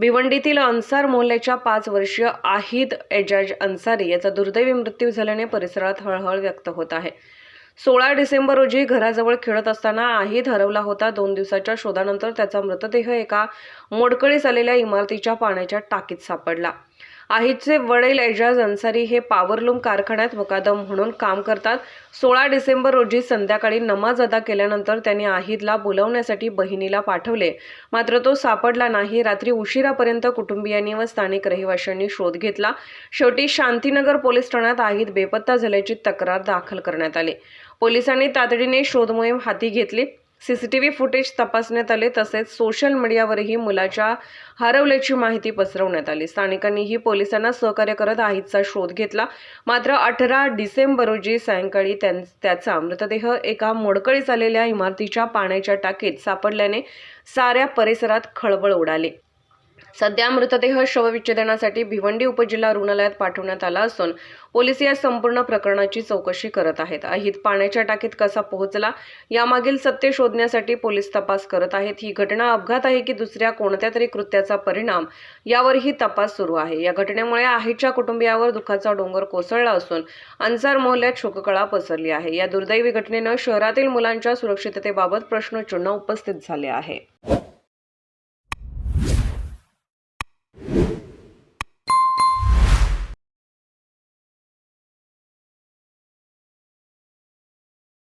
भिवंडीतील अन्सार मोहल्ल्याच्या पाच वर्षीय आहिद एजाज अन्सारी याचा दुर्दैवी मृत्यू झाल्याने परिसरात हळहळ व्यक्त होत आहे. सोळा डिसेंबर रोजी घराजवळ खेळत असताना आहिद हरवला होता. दोन दिवसाच्या शोधानंतर त्याचा मृतदेह एका मोडकळीस आलेल्या इमारतीच्या पाण्याच्या टाकीत सापडला. आहिदचे वडील एजाज अन्सारी हे पावरलूम कारखान्यात मुकादम म्हणून काम करतात. सोळा डिसेंबर रोजी संध्याकाळी नमाज अदा केल्यानंतर त्यांनी आहिदला बोलवण्यासाठी बहिणीला पाठवले. मात्र तो सापडला नाही. रात्री उशिरापर्यंत कुटुंबियांनी व स्थानिक रहिवाशांनी शोध घेतला. शेवटी शांतीनगर पोलीस ठाण्यात आहिद बेपत्ता झाल्याची तक्रार दाखल करण्यात आली. पोलिसांनी तातडीने शोधमोहीम हाती घेतली. सीसीटीव्ही फुटेज तपासण्यात आले तसेच सोशल मीडियावरही मुलाच्या हरवल्याची माहिती पसरवण्यात आली. स्थानिकांनीही पोलिसांना सहकार्य करत आहितचा शोध घेतला. मात्र अठरा डिसेंबर रोजी सायंकाळी त्यां- त्याचा मृतदेह एका मोडकळीस आलेल्या इमारतीच्या पाण्याच्या टाकीत सापडल्याने साऱ्या परिसरात खळबळ उडाली. सध्या मृतदेह शवविच्छेदनासाठी भिवंडी उपजिल्हा रुग्णालयात पाठवण्यात आला असून पोलीस या संपूर्ण प्रकरणाची चौकशी करत आहेत. अहित पाण्याच्या टाकीत कसा पोहोचला यामागील सत्य शोधण्यासाठी पोलीस तपास करत आहेत. ही घटना अपघात आहे की दुसऱ्या कोणत्या तरी कृत्याचा परिणाम यावरही तपास सुरू आहे. या घटनेमुळे आहीच्या कुटुंबियावर दुःखाचा डोंगर कोसळला असून अन्सार मोहल्यात शोककळा पसरली आहे. या दुर्दैवी घटनेनं शहरातील मुलांच्या सुरक्षिततेबाबत प्रश्नचिन्ह उपस्थित झाले आहे.